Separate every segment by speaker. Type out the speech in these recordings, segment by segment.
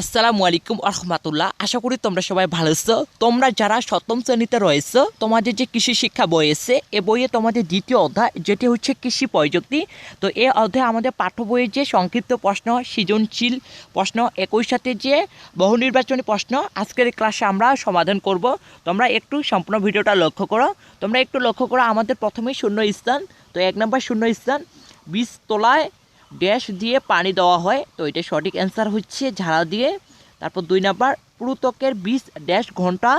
Speaker 1: আসসালামু আলাইকুম রহমতুল্লাহ আশা করি তোমরা সবাই ভালো আছো। তোমরা যারা সপ্তম শ্রেণীতে রয়েছো, তোমাদের যে কৃষি শিক্ষা বই এসে এ বইয়ে তোমাদের দ্বিতীয় অধ্যায়, যেটি হচ্ছে কৃষি প্রযুক্তি। তো এই অধ্যায় আমাদের পাঠ্য বইয়ের যে সংক্ষিপ্ত প্রশ্ন, সৃজনশীল প্রশ্ন, একই সাথে যে বহু নির্বাচনী প্রশ্ন, আজকের ক্লাসে আমরা সমাধান করব। তোমরা একটু সম্পূর্ণ ভিডিওটা লক্ষ্য করো। তোমরা একটু লক্ষ্য করো, আমাদের প্রথমেই শূন্য স্থান, তো এক নম্বর শূন্য স্থান বীজ তোলায় ড্যাশ দিয়ে পানি দেওয়া হয়। তো এটা সঠিক অ্যান্সার হচ্ছে ঝাড়া দিয়ে। তারপর দুই নাম্বার, পুরুতকের বীজ ড্যাশ ঘণ্টা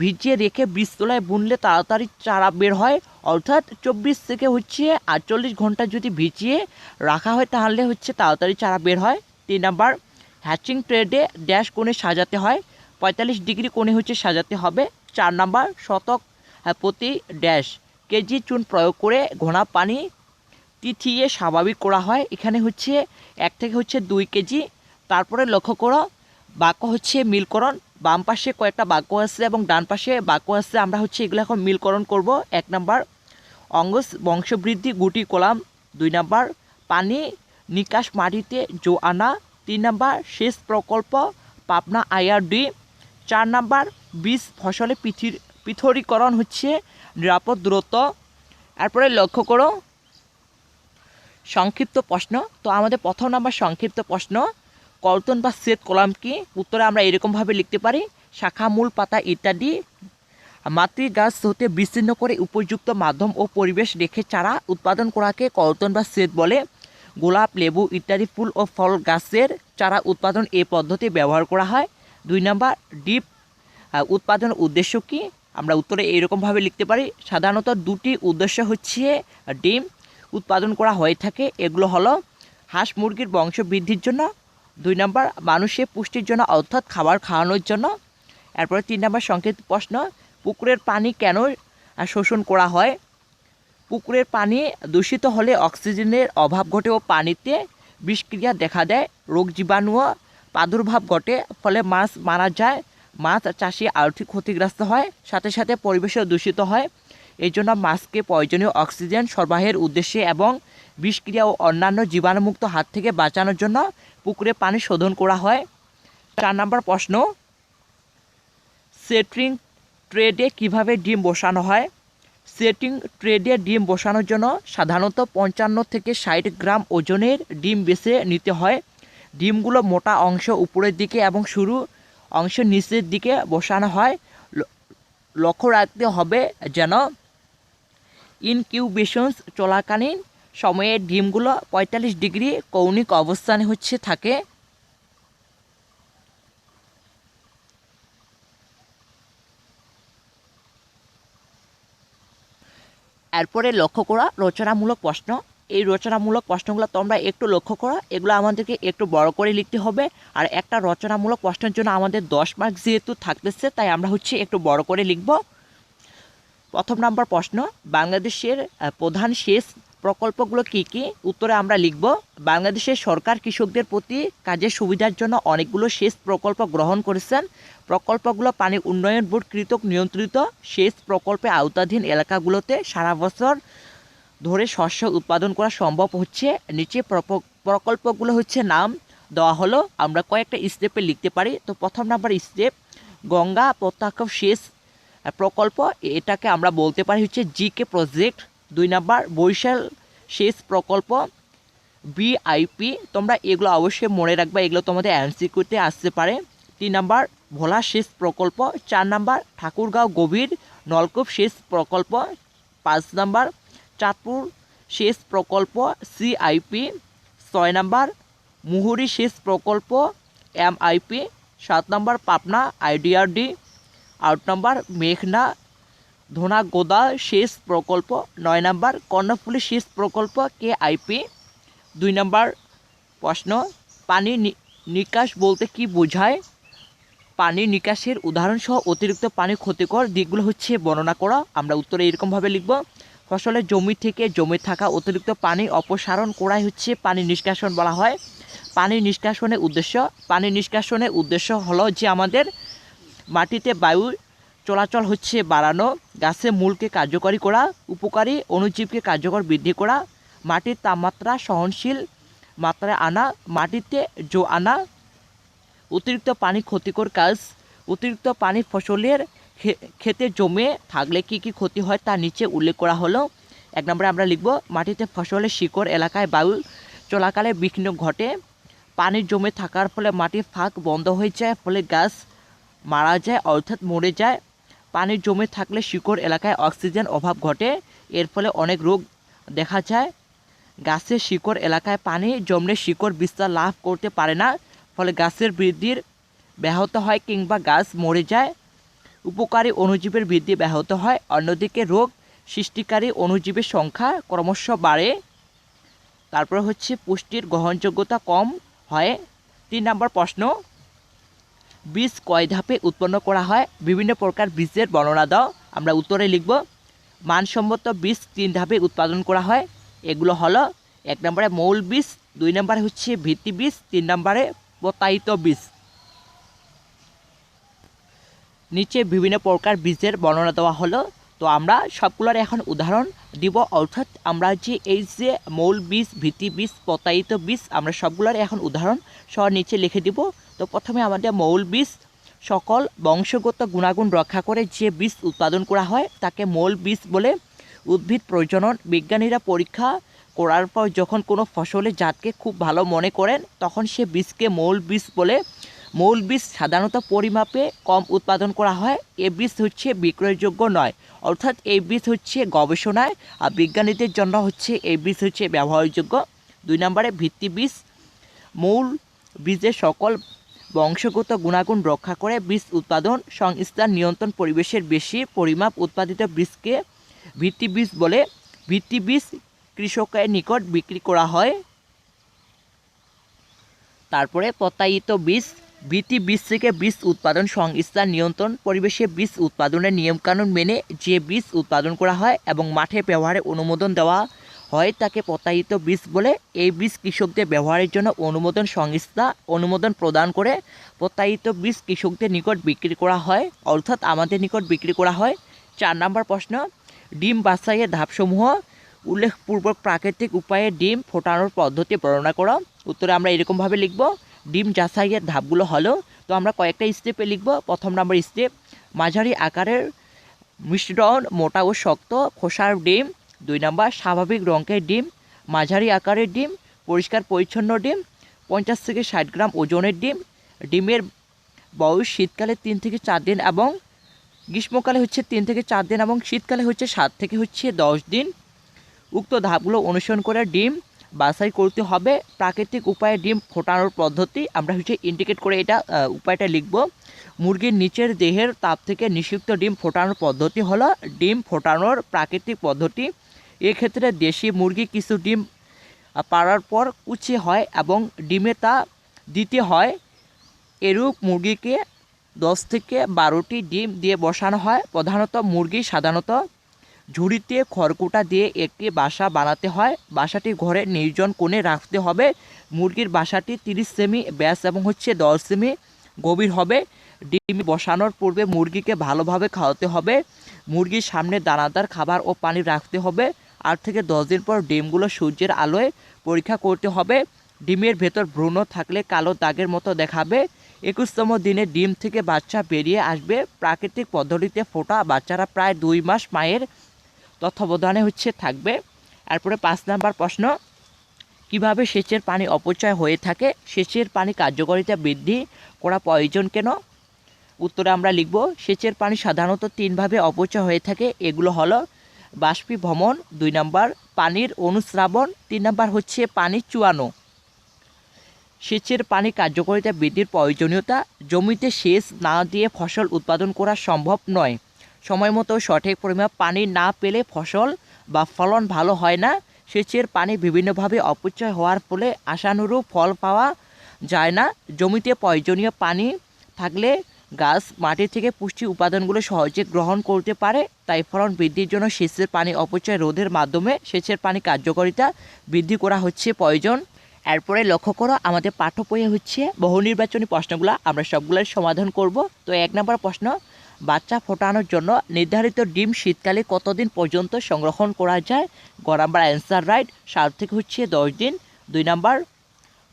Speaker 1: ভিজিয়ে রেখে বীজ তোলায় বুনলে তাড়াতাড়ি চারা বের হয়। অর্থাৎ চব্বিশ থেকে হচ্ছে আটচল্লিশ ঘণ্টা যদি ভিজিয়ে রাখা হয় তাহলে হচ্ছে তাড়াতাড়ি চারা বের হয়। তিন নাম্বার হ্যাচিং ট্রেডে ড্যাশ কোণে সাজাতে হয়। পঁয়তাল্লিশ ডিগ্রি কোণে হচ্ছে সাজাতে হবে। চার নাম্বার, শতক প্রতি ড্যাশ, কেজি চুন প্রয়োগ করে ঘোড়া পানি তিথিয়ে স্বাভাবিক করা হয়। এখানে হচ্ছে এক থেকে হচ্ছে দুই কেজি। তারপরে লক্ষ্য করো, বাক্য হচ্ছে মিলকরণ। বাম পাশে কয়েকটা বাক্য আছে এবং ডান পাশে বাক্য আছে। আমরা হচ্ছে এগুলো এখন মিলকরণ করব। এক নাম্বার, অঙ্গস বংশবৃদ্ধি, গুটি, কলাম। দুই নাম্বার, পানি, নিকাশ মাটিতে জো আনা তিন নাম্বার, সেচ প্রকল্প, পাবনা আইআরডি। চার নাম্বার, বীজ ফসলে পৃথির পৃথরীকরণ হচ্ছে নিরাপদ দূরত্ব। তারপরে লক্ষ্য করো সংক্ষিপ্ত প্রশ্ন। তো আমাদের প্রথম নাম্বার সংক্ষিপ্ত প্রশ্ন কর্তন বা সেত কলাম কি? উত্তরে আমরা এরকমভাবে লিখতে পারি শাখা মূল পাতা ইত্যাদি। মাতৃ গাছ হতে বিচ্ছিন্ন করে উপযুক্ত মাধ্যম ও পরিবেশ রেখে চারা উৎপাদন করাকে কর্তন বা সেত বলে। গোলাপ লেবু ইত্যাদি ফুল ও ফল গাছের চারা উৎপাদন এই পদ্ধতি ব্যবহার করা হয়। দুই নাম্বার ডিপ আহ, উৎপাদনের উদ্দেশ্য কি? আমরা উত্তরে এইরকমভাবে লিখতে পারি সাধারণত দুটি উদ্দেশ্য হচ্ছে ডিম উৎপাদন করা হয়ে থাকে। এগুলো হলো হাঁস মুরগির বংশ বৃদ্ধির জন্য। দুই নম্বর মানুষের পুষ্টির জন্য, অর্থাৎ খাবার খাওয়ানোর জন্য। এরপরে তিন নম্বর, সংকেত প্রশ্ন, পুকুরের পানি কেন শোষণ করা হয়? পুকুরের পানি দূষিত হলে অক্সিজেনের অভাব ঘটে ও পানিতে বিষক্রিয়া দেখা দেয়। রোগ জীবাণুও প্রাদুর্ভাব ঘটে, ফলে মাছ মারা যায়। মাছ চাষি আর্থিক ক্ষতিগ্রস্ত হয়, সাথে সাথে পরিবেশও দূষিত হয়। এই জন্য মাছকে প্রয়োজনীয় অক্সিজেন সরবরাহের উদ্দেশ্যে এবং বিষক্রিয়া ও অন্যান্য জীবাণুমুক্ত হাত থেকে বাঁচানোর জন্য পুকুরে পানি শোধন করা হয়। চার নম্বর প্রশ্ন সেট্রিং ট্রেডে কীভাবে ডিম বসানো হয়? সেটিং ট্রেডে ডিম বসানোর জন্য সাধারণত পঞ্চান্ন থেকে ষাট গ্রাম ওজনের ডিম বেছে নিতে হয়। ডিমগুলো মোটা অংশ উপরের দিকে এবং শুরু অংশ নিচের দিকে বসানো হয়। লক্ষ্য রাখতে হবে যেন ইনকিউবেশনস চলাকালীন সময়ে ডিমগুলো পঁয়তাল্লিশ ডিগ্রি কৌণিক অবস্থানে হচ্ছে থাকে। এরপরে লক্ষ্য করা রচনামূলক প্রশ্ন। এই রচনামূলক প্রশ্নগুলো তোমরা একটু লক্ষ্য করো, এগুলো আমাদেরকে একটু বড় করে লিখতে হবে। আর একটা রচনামূলক প্রশ্নের জন্য আমাদের দশ মার্ক যেহেতু থাকতেছে, তাই আমরা হচ্ছে একটু বড় করে লিখব। প্রথম নাম্বার প্রশ্ন বাংলাদেশের প্রধান সেচ প্রকল্পগুলো কি কি? উত্তরে আমরা লিখব বাংলাদেশের সরকার কৃষকদের প্রতি কাজের সুবিধার জন্য অনেকগুলো সেচ প্রকল্প গ্রহণ করেছেন। প্রকল্পগুলো পানি উন্নয়ন বোর্ড কৃতক নিয়ন্ত্রিত সেচ প্রকল্পে আওতাধীন এলাকাগুলোতে সারা বছর ধরে শস্য উৎপাদন করা সম্ভব হচ্ছে। নিচে প্রকল্পগুলো হচ্ছে নাম দেওয়া হলো আমরা কয়েকটা স্টেপে লিখতে পারি। তো প্রথম নাম্বার স্টেপ গঙ্গা প্রত্যক্ষ আহ, প্রকল্প। এটাকে আমরা বলতে পারি হচ্ছে জিকে প্রজেক্ট। দুই নাম্বার, বরিশাল সেচ প্রকল্প বিআইপি তোমরা এগুলো অবশ্যই মনে রাখবা, এগুলো তোমাদের এমসিকিউতে আসতে পারে। তিন নাম্বার, ভোলা সেচ প্রকল্প। চার নাম্বার, ঠাকুরগাঁও গভীর নলকূপ সেচ প্রকল্প। পাঁচ নাম্বার, চাঁদপুর সেচ প্রকল্প, সিআইপি। ছয় নাম্বার, মুহুরি সেচ প্রকল্প, এমআইপি। সাত নাম্বার, পাবনা আইডিআরডি। আট নম্বর মেঘনা ধোনাগোদা সেচ প্রকল্প নয় নম্বর কর্ণফুলী সেচ প্রকল্প কে আইপি দুই নম্বর প্রশ্ন পানি নিকাশ বলতে কি বোঝায় পানি নিকাশের উদাহরণসহ অতিরিক্ত পানি ক্ষতিকর দিকগুলো হচ্ছে বর্ণনা করা আমরা উত্তরে এরকমভাবে লিখব ফসলের জমি থেকে জমে থাকা অতিরিক্ত পানি অপসারণ করাই হচ্ছে পানি নিষ্কাশন বলা হয় পানি নিষ্কাশনের উদ্দেশ্য পানি নিষ্কাশনের উদ্দেশ্য হলো যে আমাদের মাটিতে বায়ু চলাচল হচ্ছে বাড়ানো গাছের মূলকে কার্যকরী করা, উপকারী অণুজীবকে কার্যকর বৃদ্ধি করা, মাটির তাপমাত্রা সহনশীল মাত্রায় আনা, মাটিতে জো আনা, অতিরিক্ত পানি ক্ষতিকর কাজ, অতিরিক্ত পানি ফসলের খে- ক্ষেতে জমে থাকলে কি কি ক্ষতি হয় তা নিচে উল্লেখ করা হলো। এক নম্বরে আমরা লিখব, মাটিতে ফসলের শিকড়, এলাকায় বায়ু চলাকালে বিঘ্ন ঘটে, পানি জমে থাকার ফলে মাটির ফাঁক বন্ধ হয়ে যায়, ফলে গাছ মারা যায়, অর্থাৎ মরে যায়। পানি জমে থাকলে শিকড় এলাকায় অক্সিজেন অভাব ঘটে, এর ফলে অনেক রোগ দেখা যায়। গাছের শিকড় এলাকায় পানি জমলে শিকড় বিস্তার লাভ করতে পারে না, ফলে গাছের বৃদ্ধির ব্যাহত হয় কিংবা গাছ মরে যায়। উপকারী অণুজীবের বৃদ্ধি ব্যাহত হয়, অন্যদিকে রোগ সৃষ্টিকারী অণুজীবের সংখ্যা ক্রমশ বাড়ে। তারপর হচ্ছে পুষ্টির গ্রহণযোগ্যতা কম হয়। তিন নম্বর প্রশ্ন বীজ কয় ধাপে উৎপন্ন করা হয়? বিভিন্ন প্রকার বীজের বর্ণনা দাও। আমরা উত্তরে লিখব, মানসম্মত বীজ তিন ধাপে উৎপাদন করা হয়। এগুলো হলো, এক নম্বরে মৌল বীজ, দুই নম্বরে হচ্ছে ভিত্তি বীজ, তিন নম্বরে প্রতায়িত বীজ। নিচে বিভিন্ন প্রকার বীজের বর্ণনা দেওয়া হলো। তো আমরা সবগুলোর এখন উদাহরণ দিব, অর্থাৎ আমরা যে এই যে মৌল বীজ, ভিত্তি বীজ প্রত্যায়িত বীজ, আমরা সবগুলোর এখন উদাহরণ সহ নিচে লিখে দিব। তো প্রথমে আমাদের মৌল বীজ, সকল বংশগত গুণাগুণ রক্ষা করে যে বীজ উৎপাদন করা হয়, তাকে মৌল বীজ বলে। উদ্ভিদ প্রজনন, বিজ্ঞানীরা পরীক্ষা করার পর যখন কোনো ফসলের জাতকে খুব ভালো মনে করেন, তখন সে বীজকে মৌল বীজ বলে। মৌল বীজ সাধারণত পরিমাপে কম উৎপাদন করা হয়। এ বীজ হচ্ছে বিক্রয়যোগ্য নয়, অর্থাৎ এই বীজ হচ্ছে গবেষণায় আর বিজ্ঞানীদের জন্য হচ্ছে এই বীজ হচ্ছে ব্যবহারযোগ্য। দুই নম্বরে ভিত্তি বীজ, মূল বীজের সকল বংশগত গুণাগুণ রক্ষা করে বীজ উৎপাদন সংস্থান নিয়ন্ত্রণ পরিবেশের বেশি পরিমাপ উৎপাদিত বীজকে ভিত্তি বীজ বলে। ভিত্তি বীজ কৃষকের নিকট বিক্রি করা হয়। তারপরে প্রত্যায়িত বীজ ভিত্তি বীজ থেকে বীজ উৎপাদন সংস্থান নিয়ন্ত্রণ, পরিবেশে বীজ উৎপাদনের নিয়মকানুন মেনে যে বীজ উৎপাদন করা হয় এবং মাঠে ব্যবহারে অনুমোদন দেওয়া হয়, তাকে প্রত্যায়িত বীজ বলে এই বীজ কৃষকদের ব্যবহারের জন্য অনুমোদন সংস্থা অনুমোদন প্রদান করে প্রত্যায়িত বীজ কৃষকদের নিকট বিক্রি করা হয়। অর্থাৎ আমাদের নিকট বিক্রি করা হয়। চার নম্বর প্রশ্ন, ডিম বাছাইয়ের ধাপসমূহ, উল্লেখপূর্বক প্রাকৃতিক উপায়ে ডিম ফোটানোর পদ্ধতি বর্ণনা করো। উত্তরে আমরা এরকমভাবে লিখব ডিম যাচাইয়ের ধাপগুলো হলো, তো আমরা কয়েকটা স্টেপে লিখব। প্রথম নম্বর স্টেপ মাঝারি আকারের মিশ্রণ মোটা ও শক্ত, খোসার ডিম। দুই নম্বর স্বাভাবিক রঙের ডিম। মাঝারি আকারের ডিম, পরিষ্কার পরিচ্ছন্ন ডিম। পঞ্চাশ থেকে ষাট গ্রাম ওজনের ডিম। ডিমের বয়স শীতকালে তিন থেকে চার দিন এবং গ্রীষ্মকালে হচ্ছে তিন থেকে চার দিন এবং শীতকালে হচ্ছে সাত থেকে হচ্ছে দশ দিন। উক্ত ধাপগুলো অনুসরণ করে ডিম বাছাই করতে হবে। প্রাকৃতিক উপায়ে ডিম ফোটানোর পদ্ধতি, আমরা হচ্ছে ইন্ডিকেট করে এটা উপায়টা লিখব। মুরগির নিচের দেহের তাপ থেকে নিষিক্ত ডিম ফোটানোর পদ্ধতি হলো ডিম ফোটানোর প্রাকৃতিক পদ্ধতি। এক্ষেত্রে দেশি মুরগি কিছু ডিম পাড়ার পর কুচি হয় এবং ডিমে তা দিতে হয়। এরূপ মুরগিকে দশ থেকে বারোটি ডিম দিয়ে বসানো হয়। প্রধানত মুরগি সাধারণত ঝুড়িতে খড়কুটা দিয়ে একটি বাসা বানাতে হয়। বাসাটি ঘরে নির্জন কোণে রাখতে হবে। মুরগির বাসাটি তিরিশ সেমি ব্যাস এবং হচ্ছে দশ সেমি গভীর হবে। ডিম বসানোর পূর্বে মুরগিকে ভালোভাবে খাওয়াতে হবে। মুরগির সামনে দানাদার খাবার ও পানি রাখতে হবে। আট থেকে দশ দিন পর ডিমগুলো সূর্যের আলোয় পরীক্ষা করতে হবে। ডিমের ভেতর ভ্রূণ থাকলে কালো দাগের মতো দেখাবে। একুশতম দিনে ডিম থেকে বাচ্চা বেরিয়ে আসবে। প্রাকৃতিক পদ্ধতিতে ফোটা বাচ্চারা প্রায় দুই মাস মায়ের তত্ত্বাবধানে হচ্ছে থাকবে। এরপরে পাঁচ নাম্বার প্রশ্ন, কীভাবে সেচের পানি অপচয় হয়ে থাকে? সেচের পানি কার্যকারিতা বৃদ্ধি করা প্রয়োজন কেন? উত্তরে আমরা লিখব, সেচের পানি সাধারণত তিনভাবে অপচয় হয়ে থাকে। এগুলো হলো বাষ্পীভবন দুই নাম্বার, পানির অনুস্রাবণ তিন নাম্বার হচ্ছে পানি চুয়ানো। সেচের পানি কার্যকারিতা বৃদ্ধির প্রয়োজনীয়তা, জমিতে সেচ না দিয়ে ফসল উৎপাদন করা সম্ভব নয়। সময় মতো সঠিক পরিমাণ পানি না পেলে ফসল বা ফলন ভালো হয় না। সেচের পানি বিভিন্নভাবে অপচয় হওয়ার ফলে আশানুরূপ ফল পাওয়া যায় না। জমিতে প্রয়োজনীয় পানি থাকলে গাছ মাটি থেকে পুষ্টি উপাদানগুলো সহজে গ্রহণ করতে পারে। তাই ফলন বৃদ্ধির জন্য সেচের পানি অপচয় রোধের মাধ্যমে সেচের পানি কার্যকারিতা বৃদ্ধি করা হচ্ছে প্রয়োজন। এরপরে লক্ষ্য করো, আমাদের পাঠ্য বইয়ে হচ্ছে বহু নির্বাচনী প্রশ্নগুলো। আমরা সবগুলোর সমাধান করব। তো এক নম্বর প্রশ্ন বাচ্চা ফোটানোর জন্য নির্ধারিত ডিম শীতকালে কতদিন পর্যন্ত সংরক্ষণ করা যায়? গ নাম্বার অ্যান্সার রাইট, সাত থেকে হচ্ছে দশ দিন। দুই নাম্বার,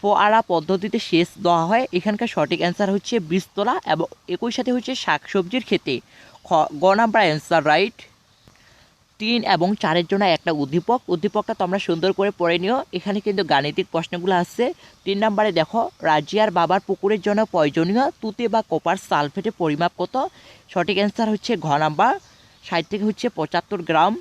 Speaker 2: ফোয়ারা পদ্ধতিতে সেচ দেওয়া হয়। এখানকার সঠিক অ্যান্সার হচ্ছে বীজতলা এবং একই সাথে হচ্ছে শাকসবজির খেতে খ নাম্বার অ্যান্সার রাইট। তিন এবং চারের জন্য একটা উদ্দীপক। উদ্দীপকটা তোমরা সুন্দর করে পড়ে নিও। এখানে কিন্তু গাণিতিক প্রশ্নগুলো আছে তিন নম্বরে দেখো, রাজিয়ার বাবার পুকুরের জন্য প্রয়োজনীয় তুতে বা কপার সালফেটের পরিমাপ কত? সঠিক অ্যান্সার হচ্ছে ঘ নাম্বার। ষাট থেকে হচ্ছে পঁচাত্তর গ্রাম।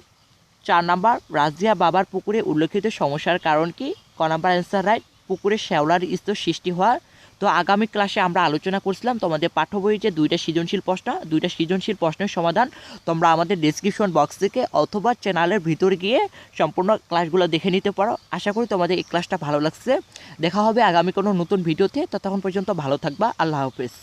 Speaker 2: চার নাম্বার, রাজিয়া বাবার পুকুরে উল্লেখিত সমস্যার কারণ কি? ক নাম্বার অ্যান্সার রাইট পুকুরে শ্যাওলার স্তর সৃষ্টি হওয়ার তো আগামী ক্লাসে আমরা আলোচনা করছিলাম তোমাদের পাঠ্য বইয়ের যে দুইটা সৃজনশীল প্রশ্ন, দুইটা সৃজনশীল প্রশ্নের সমাধান তোমরা আমাদের ডিসক্রিপশন বক্স থেকে অথবা চ্যানেলের ভিতর গিয়ে সম্পূর্ণ ক্লাসগুলো দেখে নিতে পারো। আশা করি তোমাদের এই ক্লাসটা ভালো লাগছে। দেখা হবে আগামী কোনো নতুন ভিডিওতে। ততক্ষণ পর্যন্ত ভালো থাকবা। আল্লাহ হাফেজ।